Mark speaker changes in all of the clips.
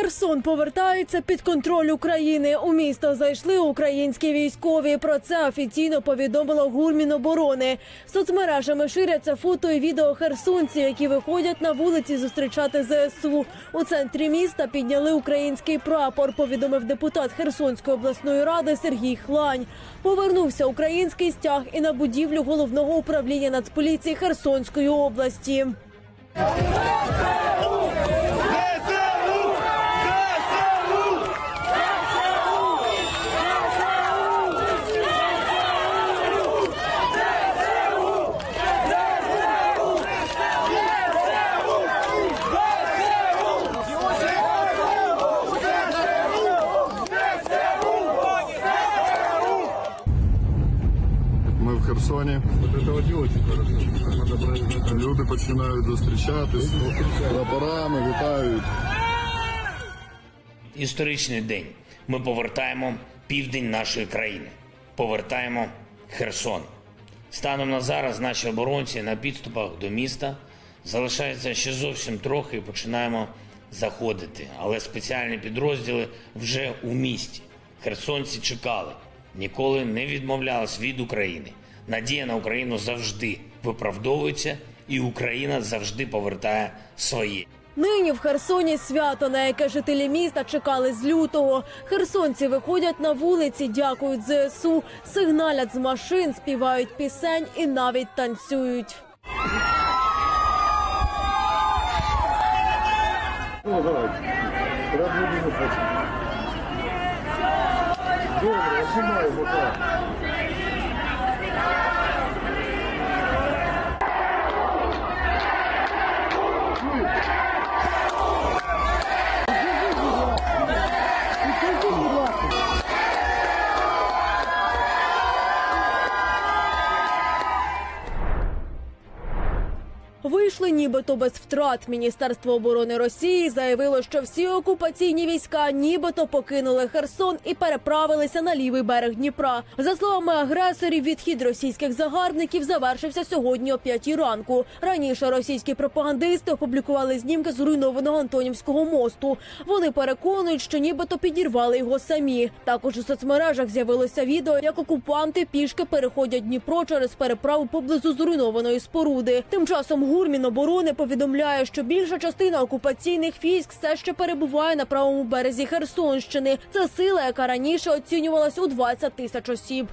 Speaker 1: Херсон повертається під контроль України. У місто зайшли українські військові. Про це офіційно повідомило гурміноборони. Соцмережами ширяться фото і відео херсонців, які виходять на вулиці зустрічати ЗСУ. У центрі міста підняли український прапор. Повідомив депутат Херсонської обласної ради Сергій Хлань. Повернувся український стяг і на будівлю головного управління Нацполіції Херсонської області.
Speaker 2: Починають зустрічатись прапорами, вітають.
Speaker 3: Історичний день. Ми повертаємо південь нашої країни. Повертаємо Херсон. Станом на зараз наші оборонці на підступах до міста залишається ще зовсім трохи і починаємо заходити. Але спеціальні підрозділи вже у місті. Херсонці чекали, ніколи не відмовлялись від України. Надія на Україну завжди виправдовується, і Україна завжди повертає своє.
Speaker 1: Нині в Херсоні свято, на яке жителі міста чекали з лютого. Херсонці виходять на вулиці, дякують ЗСУ, сигналять з машин, співають пісень і навіть танцюють.
Speaker 2: Добре, знімаємо так.
Speaker 1: Нібито без втрат. Міністерство оборони Росії заявило, що всі окупаційні війська нібито покинули Херсон і переправилися на лівий берег Дніпра. За словами агресорів, відхід російських загарбників завершився сьогодні о п'ятій ранку. Раніше російські пропагандисти опублікували знімки зруйнованого Антонівського мосту. Вони переконують, що нібито підірвали його самі. Також у соцмережах з'явилося відео, як окупанти пішки переходять Дніпро через переправу поблизу зруйнованої споруди. Тим часом гурміноборони повідомляє, що більша частина окупаційних військ все ще перебуває на правому березі Херсонщини. Це сила, яка раніше оцінювалась у 20 тисяч осіб.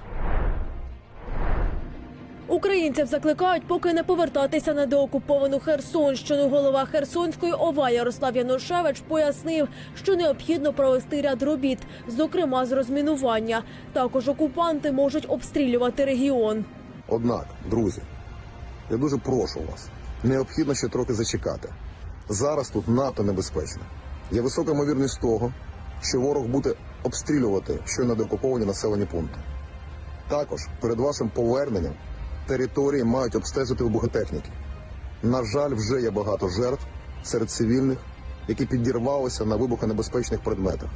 Speaker 1: Українців закликають поки не повертатися на деокуповану Херсонщину. Голова Херсонської ОВА Ярослав Янушевич пояснив, що необхідно провести ряд робіт, зокрема з розмінування. Також окупанти можуть обстрілювати регіон.
Speaker 4: Однак, друзі, я дуже прошу вас, необхідно ще трохи зачекати. Зараз тут надто небезпечно. Є висока ймовірність того, що ворог буде обстрілювати щойно деокуповані населені пункти. Також перед вашим поверненням території мають обстежити вибухотехніки. На жаль, вже є багато жертв серед цивільних, які підірвалися на вибухонебезпечних предметах.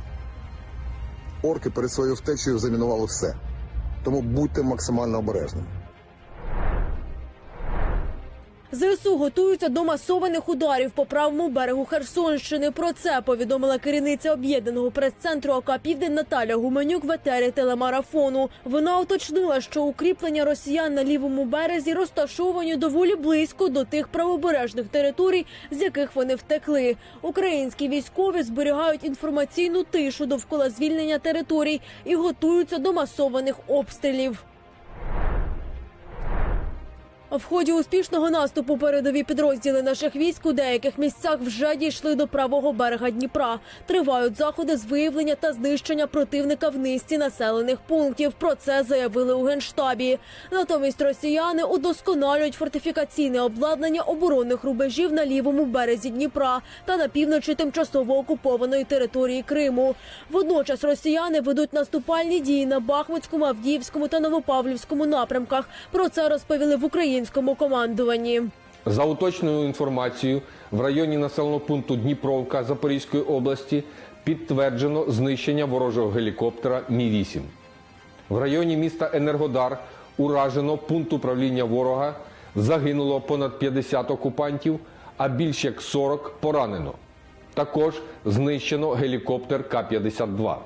Speaker 4: Орки перед своєю втечею замінували все, тому будьте максимально обережними.
Speaker 1: ЗСУ готуються до масованих ударів по правому берегу Херсонщини. Про це повідомила керівниця об'єднаного прес-центру ОК Південь Наталя Гуменюк в етері телемарафону. Вона уточнила, що укріплення росіян на лівому березі розташовані доволі близько до тих правобережних територій, з яких вони втекли. Українські військові зберігають інформаційну тишу довкола звільнення територій і готуються до масованих обстрілів. В ході успішного наступу передові підрозділи наших військ у деяких місцях вже дійшли до правого берега Дніпра. Тривають заходи з виявлення та знищення противника в низці населених пунктів. Про це заявили у генштабі. Натомість росіяни удосконалюють фортифікаційне обладнання оборонних рубежів на лівому березі Дніпра та на півночі тимчасово окупованої території Криму. Водночас росіяни ведуть наступальні дії на Бахмутському, Авдіївському та Новопавлівському напрямках. Про це розповіли в українському командуванні.
Speaker 5: За уточненою інформацією, в районі населеного пункту Дніпровка Запорізької області підтверджено знищення ворожого гелікоптера Мі-8. В районі міста Енергодар уражено пункт управління ворога, загинуло понад 50 окупантів, а більш як 40 поранено. Також знищено гелікоптер К-52.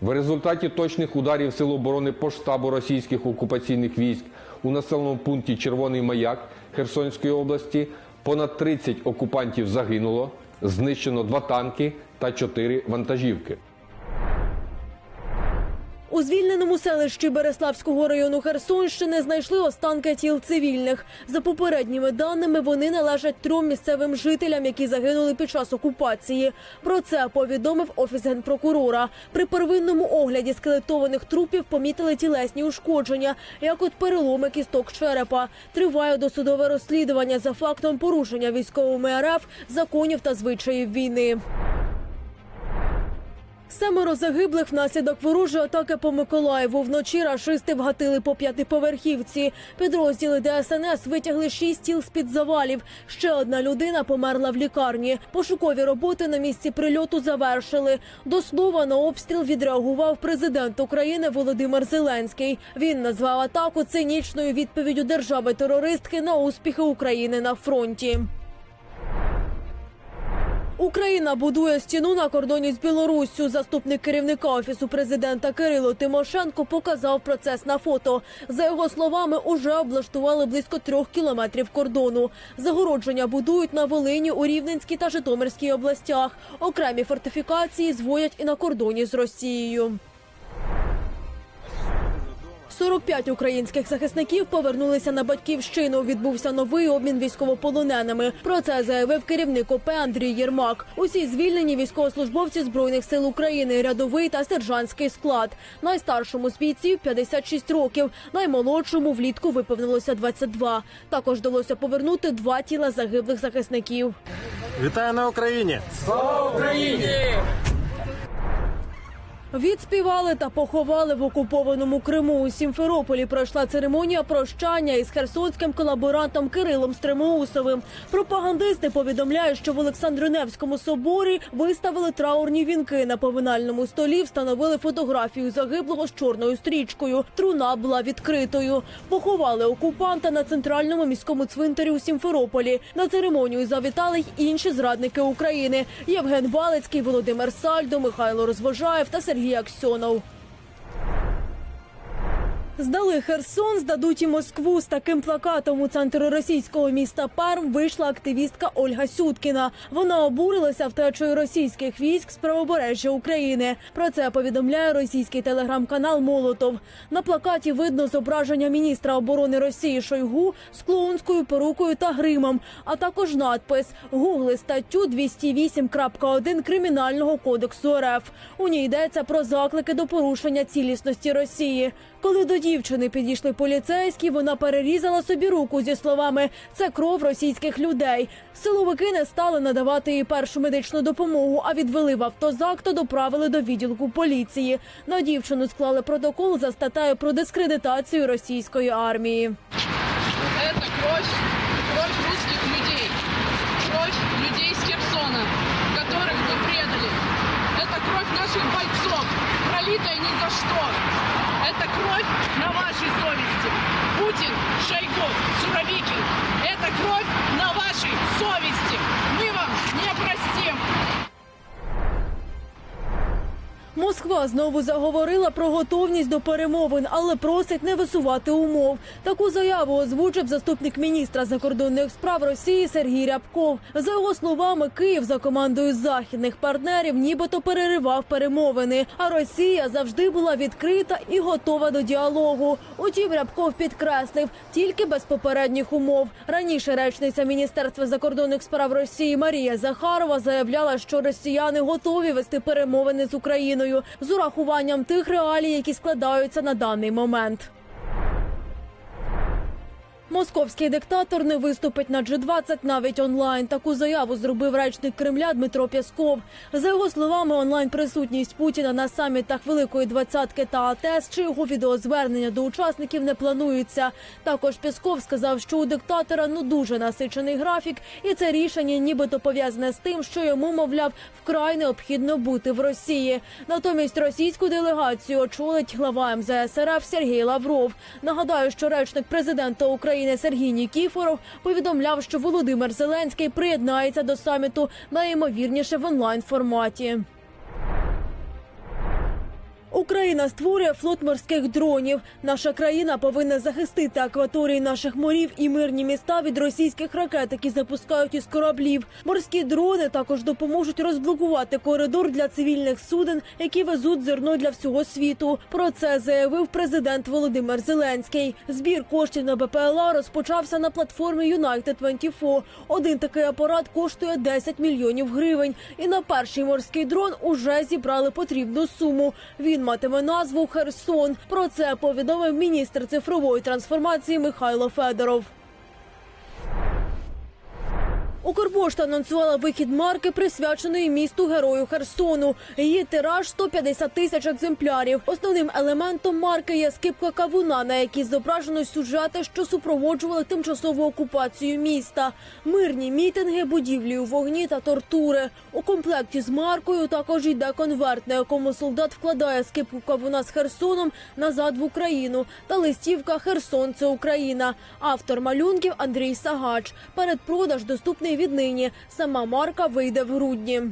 Speaker 5: В результаті точних ударів Сил оборони по штабу російських окупаційних військ у населеному пункті Червоний Маяк Херсонської області понад 30 окупантів загинуло, знищено два танки та чотири вантажівки.
Speaker 1: У звільненому селищі Береславського району Херсонщини знайшли останки тіл цивільних. За попередніми даними, вони належать трьом місцевим жителям, які загинули під час окупації. Про це повідомив офіс генпрокурора. При первинному огляді скелетованих трупів помітили тілесні ушкодження, як от переломи кісток черепа. Триває досудове розслідування за фактом порушення військовими РФ законів та звичаїв війни. Семеро загиблих внаслідок ворожої атаки по Миколаєву. Вночі рашисти вгатили по п'ятиповерхівці. Підрозділи ДСНС витягли шість тіл з-під завалів. Ще одна людина померла в лікарні. Пошукові роботи на місці прильоту завершили. До слова, на обстріл відреагував президент України Володимир Зеленський. Він назвав атаку цинічною відповіддю держави-терористки на успіхи України на фронті. Україна будує стіну на кордоні з Білоруссю. Заступник керівника офісу президента Кирило Тимошенко показав процес на фото. За його словами, уже облаштували близько трьох кілометрів кордону. Загородження будують на Волині, у Рівненській та Житомирській областях. Окремі фортифікації зводять і на кордоні з Росією. 45 українських захисників повернулися на батьківщину. Відбувся новий обмін військовополоненими. Про це заявив керівник ОП Андрій Єрмак. Усі звільнені військовослужбовці збройних сил України, рядовий та сержантський склад. Найстаршому з бійців 56 років, наймолодшому влітку виповнилося 22. Також вдалося повернути два тіла загиблих захисників.
Speaker 6: Вітаю на Україні!
Speaker 1: Відспівали та поховали в окупованому Криму. У Сімферополі пройшла церемонія прощання із херсонським колаборантом Кирилом Стримоусовим. Пропагандисти повідомляють, що в Олександриневському соборі виставили траурні вінки. На поминальному столі встановили фотографію загиблого з чорною стрічкою. Труна була відкритою. Поховали окупанта на центральному міському цвинтарі у Сімферополі. На церемонію завітали й інші зрадники України: Євген Балицький, Володимир Сальдо, Михайло Розвожаєв та Сергій Аксьонов. Здали Херсон, здадуть і Москву. З таким плакатом у центр російського міста Парм вийшла активістка Ольга Сюткіна. Вона обурилася втечею російських військ з правобережжя України. Про це повідомляє російський телеграм-канал Молотов. На плакаті видно зображення міністра оборони Росії Шойгу з клоунською перукою та гримом, а також надпис Гугли статтю 208.1 кримінального кодексу РФ. У ній йдеться про заклики до порушення цілісності Росії. Коли до дівчини підійшли поліцейські, вона перерізала собі руку зі словами Це кров російських людей. Силовики не стали надавати їй першу медичну допомогу, а відвели в автозак та доправили до відділку поліції. На дівчину склали протокол за статтею про дискредитацію російської армії.
Speaker 7: Это кровь, кровь русских людей, кровь людей с Херсона, которых вы предали. Это кровь наших бойцов, пролитая ни за что. Это кровь на вашей совести. Путин, Шойгу, Суровикин. Это кровь на вашей совести. Мы вам не простим.
Speaker 1: Москва знову заговорила про готовність до перемовин, але просить не висувати умов. Таку заяву озвучив заступник міністра закордонних справ Росії Сергій Рябков. За його словами, Київ за командою західних партнерів нібито переривав перемовини. А Росія завжди була відкрита і готова до діалогу. Утім, Рябков підкреслив тільки без попередніх умов. Раніше речниця міністерства закордонних справ Росії Марія Захарова заявляла, що росіяни готові вести перемовини з Україною з урахуванням тих реалій, які складаються на даний момент. Московський диктатор не виступить на G20 навіть онлайн. Таку заяву зробив речник Кремля Дмитро Пєсков. За його словами, онлайн присутність Путіна на самітах Великої двадцятки та АТЕС чи його відеозвернення до учасників не планується. Також Пєсков сказав, що у диктатора ну дуже насичений графік, і це рішення нібито пов'язане з тим, що йому, мовляв, вкрай необхідно бути в Росії. Натомість російську делегацію очолить глава МЗС РФ Сергій Лавров. Нагадаю, що речник президента України України Сергій Нікіфоров повідомляв, що Володимир Зеленський приєднається до саміту найімовірніше в онлайн форматі. Україна створює флот морських дронів. Наша країна повинна захистити акваторії наших морів і мирні міста від російських ракет, які запускають із кораблів. Морські дрони також допоможуть розблокувати коридор для цивільних суден, які везуть зерно для всього світу. Про це заявив президент Володимир Зеленський. Збір коштів на БПЛА розпочався на платформі United 24. Один такий апарат коштує 10 мільйонів гривень. І на перший морський дрон уже зібрали потрібну суму. Він матиме назву Херсон. Про це повідомив міністр цифрової трансформації Михайло Федоров. Укрпошта анонсувала вихід марки, присвяченої місту герою Херсону. Її тираж 150 тисяч екземплярів. Основним елементом марки є скипка кавуна, на якій зображено сюжети, що супроводжували тимчасову окупацію міста. Мирні мітинги, будівлі у вогні та тортури. У комплекті з маркою також йде конверт, на якому солдат вкладає скипку кавуна з Херсоном назад в Україну та листівка Херсон це Україна. Автор малюнків Андрій Сагач. Передпродаж доступний віднині. Сама марка вийде в грудні.